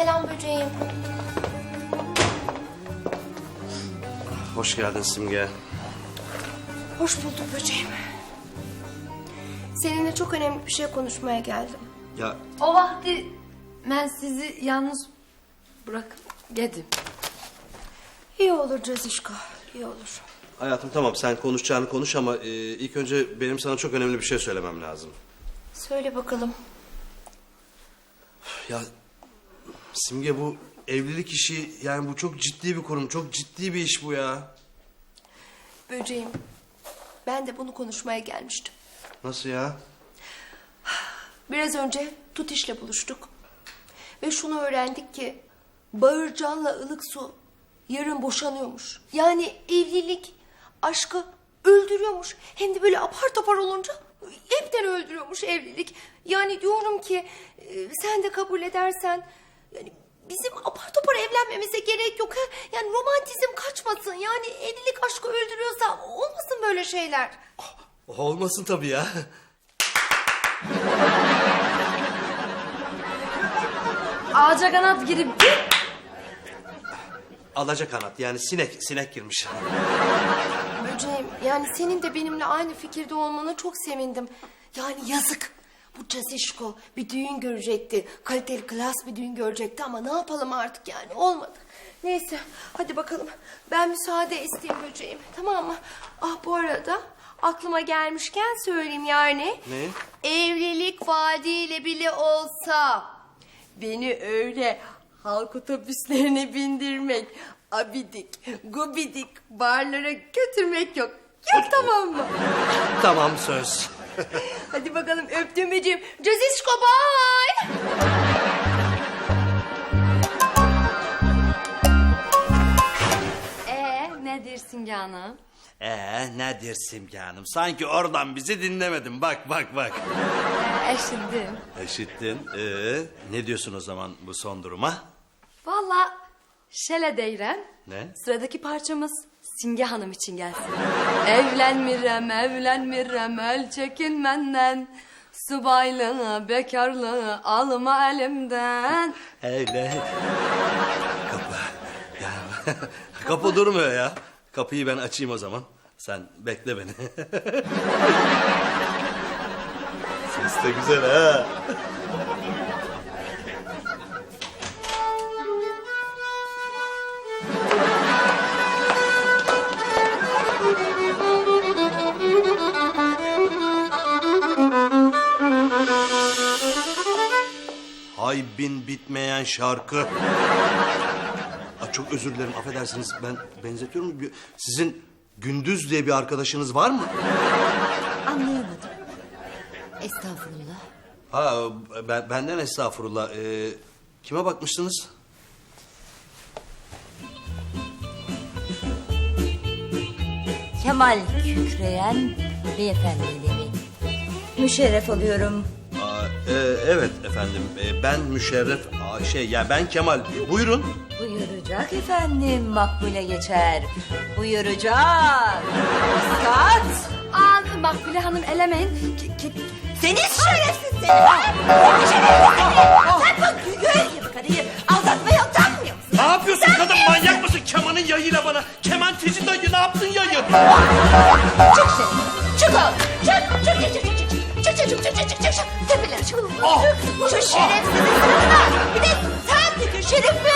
Selam böceğim. Hoş geldin Simge. Hoş bulduk böceğim. Seninle çok önemli bir şey konuşmaya geldim. Ya O vakti ben sizi yalnız bırakıp geldim. İyi olur Cezişko, iyi olur. hayatım tamam sen konuşacağını konuş ama e, ilk önce benim sana çok önemli bir şey söylemem lazım. Söyle bakalım. Ya Simge bu evlilik işi yani bu çok ciddi bir kurum. Çok ciddi bir iş bu ya. Böceğim, ben de bunu konuşmaya gelmiştim. Nasıl ya? Biraz önce Tutiş'le buluştuk. Ve şunu öğrendik ki Bağırcan'la ılık su yarın boşanıyormuş. Yani evlilik aşkı öldürüyormuş. Hem de böyle apar topar olunca hepten öldürüyormuş evlilik. Yani diyorum ki e, sen de kabul edersen yani bizim apar topar evlenmemize gerek yok. Ha? Yani romantizm kaçmasın. Yani evlilik aşkı öldürüyorsa olmasın böyle şeyler. Olmasın tabii ya. Ağaca kanat girip bir Alaca kanat yani sinek sinek girmiş. Böceğim yani senin de benimle aynı fikirde olmana çok sevindim. Yani yazık. Bu Cazişko bir düğün görecekti. Kaliteli klas bir düğün görecekti ama ne yapalım artık yani olmadı. Neyse hadi bakalım. Ben müsaade isteyeyim böceğim tamam mı? Ah bu arada aklıma gelmişken söyleyeyim yani. Ne? Evlilik vaadiyle bile olsa beni öyle halk otobüslerine bindirmek, abidik, gubidik barlara götürmek yok. Yok tamam mı? tamam söz. Hadi bakalım öptüm böceğim. Cazişko bye. Ee nedir Simge Hanım? Ee nedir Simge Hanım? Sanki oradan bizi dinlemedin. Bak bak bak. Eşittim. Eşittin. Ee, ne diyorsun o zaman bu son duruma? Valla şele deyren. Ne? Sıradaki parçamız Simge Hanım için gelsin. evlenmirem, evlenmirem, el çekin benden. Subaylığı, bekarlığı alma elimden. Öyle. Kapı. Ya, kapı durmuyor ya. Kapıyı ben açayım o zaman. Sen bekle beni. Ses de güzel ha. Hay bin bitmeyen şarkı. Aa, çok özür dilerim affedersiniz ben benzetiyorum. Sizin Gündüz diye bir arkadaşınız var mı? Anlayamadım. Estağfurullah. Ha ben, benden estağfurullah. Ee, kime bakmıştınız? Kemal Kükreyen beyefendileri. Müşerref oluyorum. Aa, e, evet efendim Ee, ben Müşerref Aa, şey ya ben Kemal buyurun. Buyuracak efendim makbule geçer. Buyuracak. Üstad. Aa, Makbule Hanım elemeyin. Ki- ki- Seni şerefsiz seni. Seni şerefsiz seni. Sen bu gül gibi karıyı aldatmaya utanmıyor musun? Ne yapıyorsun kadın manyak mısın? Kemanın yayıyla bana. Keman tezi dayı ne yaptın yayı? Oh. Şu şerefsizin sırtına. Bir de sen tükür şerefim.